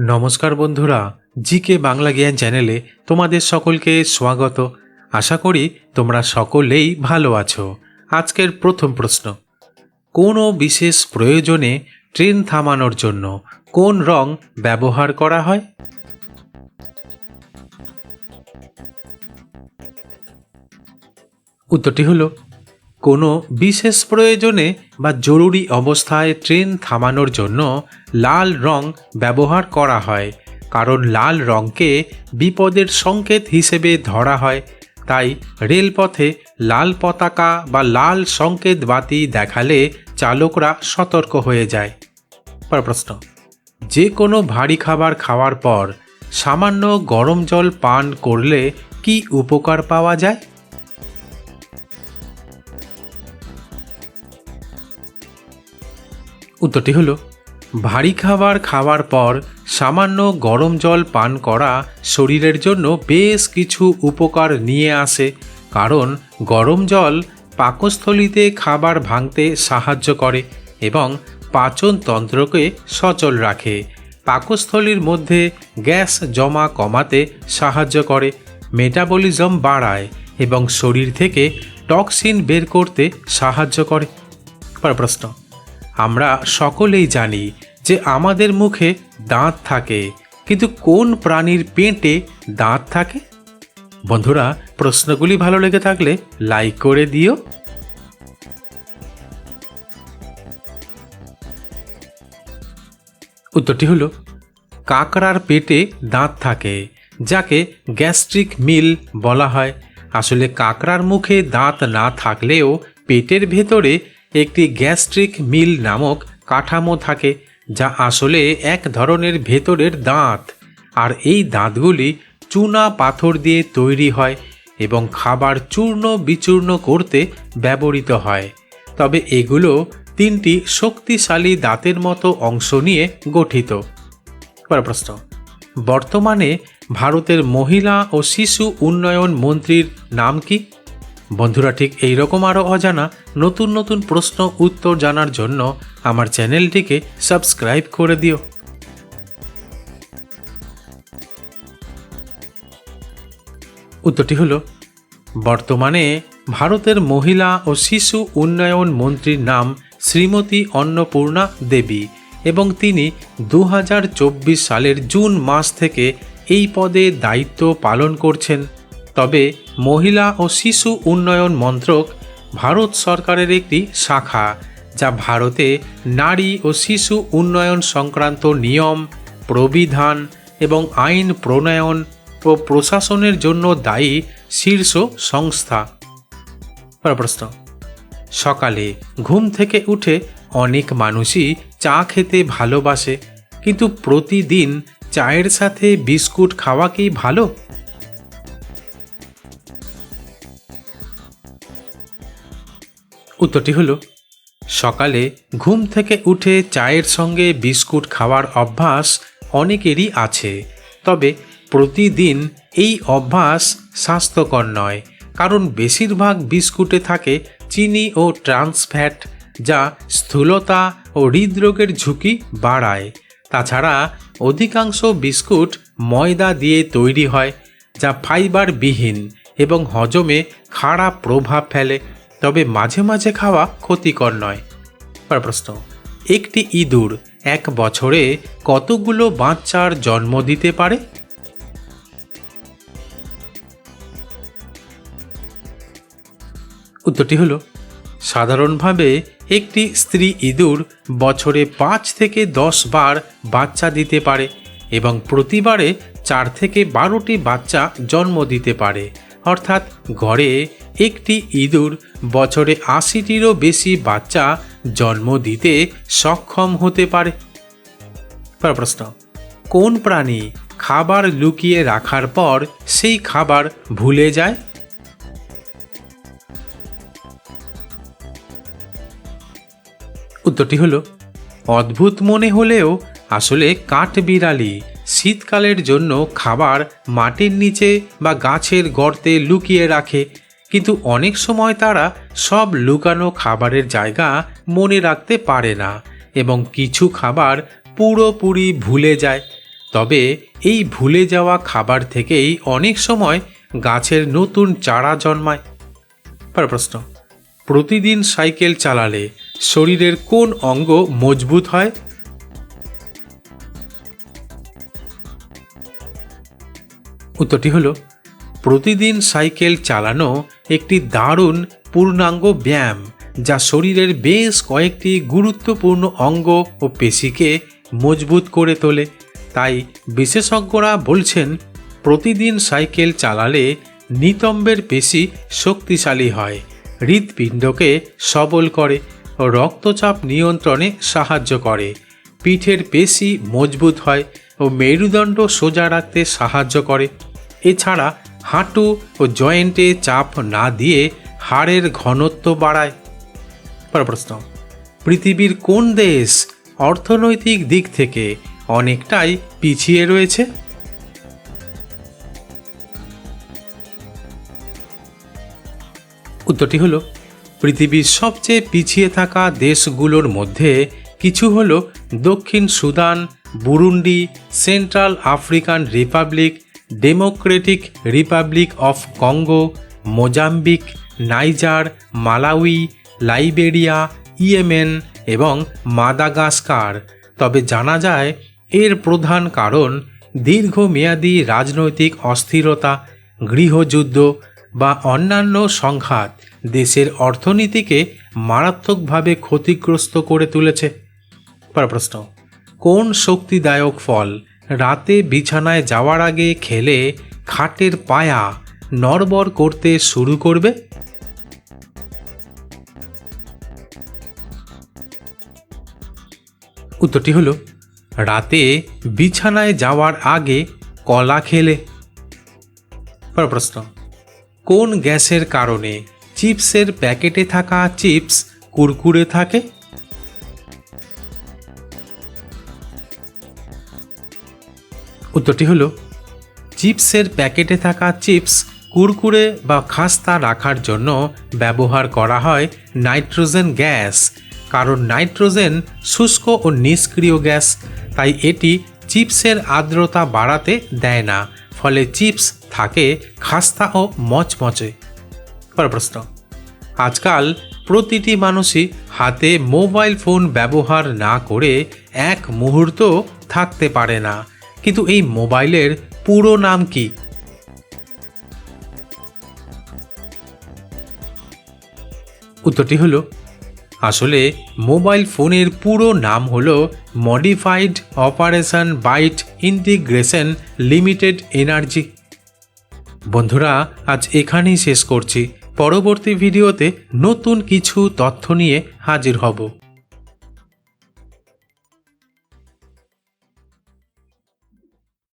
নমস্কার বন্ধুরা জি কে বাংলা জ্ঞান চ্যানেলে তোমাদের সকলকে স্বাগত। আশা করি তোমরা সকলেই ভালো আছো। আজকের প্রথম প্রশ্ন, কোনো বিশেষ প্রয়োজনে ট্রেন থামানোর জন্য কোন রং ব্যবহার করা হয়? উত্তরটি হলো, কোনো বিশেষ প্রয়োজনে বা জরুরি অবস্থায় ট্রেন থামানোর জন্য লাল রং ব্যবহার করা হয়, কারণ লাল রঙকে বিপদের সংকেত হিসেবে ধরা হয়, তাই রেলপথে লাল পতাকা বা লাল সংকেত বাতি দেখালে চালকরা সতর্ক হয়ে যায়। পর প্রশ্ন, যে কোনো ভারী খাবার খাওয়ার পর সামান্য গরম জল পান করলে কি উপকার পাওয়া যায়? উত্তরটি হলো, ভারী খাবার খাওয়ার পর সামান্য গরম জল পান করা শরীরের জন্য বেশ কিছু উপকার নিয়ে আসে, কারণ গরম জল পাকস্থলিতে খাবার ভাঙতে সাহায্য করে এবং পাচনতন্ত্রকে সচল রাখে। পাকস্থলীর মধ্যে গ্যাস জমা কমাতে সাহায্য করে, মেটাবলিজম বাড়ায় এবং শরীর থেকে টক্সিন বের করতে সাহায্য করে। পর প্রশ্ন আমরা সকলেই জানি যে আমাদের মুখে দাঁত থাকে, কিন্তু কোন প্রাণীর পেটে দাঁত থাকে? বন্ধুরা, প্রশ্নগুলি ভালো লেগে থাকলে লাইক করে দিও। উত্তরটি হলো, কাঁকড়ার পেটে দাঁত থাকে, যাকে গ্যাস্ট্রিক মিল বলা হয়। আসলে কাঁকড়ার মুখে দাঁত না থাকলেও পেটের ভেতরে একটি গ্যাস্ট্রিক মিল নামক কাঠামো থাকে যা আসলে এক ধরনের ভেতরের দাঁত। আর এই দাঁতগুলি চুনা পাথর দিয়ে তৈরি হয় এবং খাবার চূর্ণ বিচূর্ণ করতে ব্যবহৃত হয়। তবে এগুলো তিনটি শক্তিশালী দাঁতের মতো অংশ নিয়ে গঠিত। পর প্রশ্ন, বর্তমানে ভারতের মহিলা ও শিশু উন্নয়ন মন্ত্রীর নাম কি? বন্ধুরা, ঠিক এই রকম আরও অজানা নতুন নতুন প্রশ্ন, উত্তর জানার জন্য আমার চ্যানেলটিকে সাবস্ক্রাইব করে দিও। উত্তরটি হলো, বর্তমানে ভারতের মহিলা ও শিশু উন্নয়ন মন্ত্রীর নাম শ্রীমতী অন্নপূর্ণা দেবী এবং তিনি দু হাজার চব্বিশ সালের জুন মাস থেকে এই পদে দায়িত্ব পালন করছেন। তবে মহিলা ও শিশু উন্নয়ন মন্ত্রক ভারত সরকারের একটি শাখা, যা ভারতে নারী ও শিশু উন্নয়ন সংক্রান্ত নিয়ম, প্রবিধান এবং আইন প্রণয়ন ও প্রশাসনের জন্য দায়ী শীর্ষ সংস্থা। প্রশ্ন। সকালে ঘুম থেকে উঠে অনেক মানুষই চা খেতে ভালোবাসে, কিন্তু প্রতিদিন চায়ের সাথে বিস্কুট খাওয়া কি ভালো? উত্তরটি হলো, সকালে ঘুম থেকে উঠে চায়ের সঙ্গে বিস্কুট খাওয়ার অভ্যাস অনেকেরই আছে। তবে প্রতিদিন এই অভ্যাস স্বাস্থ্যকর নয়, কারণ বেশিরভাগ বিস্কুটে থাকে চিনি ও ট্রান্সফ্যাট যা স্থূলতা ও হৃদরোগের ঝুঁকি বাড়ায়। তাছাড়া অধিকাংশ বিস্কুট ময়দা দিয়ে তৈরি হয়, যা ফাইবার বিহীন এবং হজমে খারাপ প্রভাব ফেলে। তবে মাঝে মাঝে খাওয়া ক্ষতিকর নয়। পর প্রশ্ন একটি ইঁদুর এক বছরে কতগুলো বাচ্চার জন্ম দিতে পারে? উত্তরটি হলো, সাধারণভাবে একটি স্ত্রী ইঁদুর বছরে পাঁচ থেকে দশ বার বাচ্চা দিতে পারে এবং প্রতিবারে চার থেকে বারোটি বাচ্চা জন্ম দিতে পারে। অর্থাৎ গড়ে একটি ইঁদুর বছরে আশিটিরও বেশি বাচ্চা জন্ম দিতে সক্ষম হতে পারে। প্রশ্ন, কোন প্রাণী খাবার লুকিয়ে রাখার পর সেই খাবার ভুলে যায়? উত্তরটি হলো, অদ্ভুত মনে হলেও আসলে কাঠবিড়ালি শীতকালের জন্য খাবার মাটির নিচে বা গাছের গর্তে লুকিয়ে রাখে, কিন্তু অনেক সময় তারা সব লুকানো খাবারের জায়গা মনে রাখতে পারে না এবং কিছু খাবার পুরোপুরি ভুলে যায়। তবে এই ভুলে যাওয়া খাবার থেকেই অনেক সময় গাছের নতুন চারা জন্মায়। পরের প্রশ্ন, প্রতিদিন সাইকেল চালালে শরীরের কোন অঙ্গ মজবুত হয়? উত্তরটি হলো, প্রতিদিন সাইকেল চালানো একটি দারুণ পূর্ণাঙ্গ ব্যায়াম যা শরীরের বেশ কয়েকটি গুরুত্বপূর্ণ অঙ্গ ও পেশিকে মজবুত করে তোলে। তাই বিশেষজ্ঞরা বলছেন, প্রতিদিন সাইকেল চালালে নিতম্বের পেশি শক্তিশালী হয়, হৃৎপিণ্ডকে সবল করে ও রক্তচাপ নিয়ন্ত্রণে সাহায্য করে, পিঠের পেশি মজবুত হয় ও মেরুদণ্ড সোজা রাখতে সাহায্য করে। এছাড়া হাঁটু ও জয়েন্টে চাপ না দিয়ে হাড়ের ঘনত্ব বাড়ায়। প্রশ্ন, পৃথিবীর কোন দেশ অর্থনৈতিক দিক থেকে অনেকটাই পিছিয়ে রয়েছে? উত্তরটি হলো, পৃথিবীর সবচেয়ে পিছিয়ে থাকা দেশগুলোর মধ্যে কিছু হল দক্ষিণ Sudan, Burundi, Central African Republic Democratic Republic of Congo Mozambique Niger Malawi Liberia Yemen এবং মাদাগাস্কার তবে জানা যায়, এর প্রধান কারণ দীর্ঘমেয়াদী রাজনৈতিক অস্থিরতা, গৃহযুদ্ধ বা অন্যান্য সংঘাত দেশের অর্থনীতিকে মারাত্মকভাবে ক্ষতিগ্রস্ত করে তুলেছে। প্রশ্ন, কোন শক্তিদায়ক ফল রাতে বিছানায় যাওয়ার আগে খেলে খাটের পায়া নড়বড় করতে শুরু করবে? উত্তরটি হলো, রাতে বিছানায় যাওয়ার আগে কলা খেলে। প্রশ্ন, কোন গ্যাসের কারণে চিপসের প্যাকেটে থাকা চিপস কুরকুরে থাকে? উত্তরটি হলো, চিপসের প্যাকেটে থাকা চিপস কুরকুরে বা খাস্তা রাখার জন্য ব্যবহার করা হয় নাইট্রোজেন গ্যাস, কারণ নাইট্রোজেন শুষ্ক ও নিষ্ক্রিয় গ্যাস, তাই এটি চিপসের আর্দ্রতা বাড়াতে দেয় না, ফলে চিপস থাকে খাস্তা ও মচমচে। পর প্রশ্ন, আজকাল প্রতিটি মানুষই হাতে মোবাইল ফোন ব্যবহার না করে এক মুহূর্ত থাকতে পারে না কিন্তু এই মোবাইলের পুরো নাম কি? উত্তরটি হলো, আসলে মোবাইল ফোনের পুরো নাম হলো modified operation byte integration limited energy বন্ধুরা, আজ এখানেই শেষ করছি। পরবর্তী ভিডিওতে নতুন কিছু তথ্য নিয়ে হাজির হব।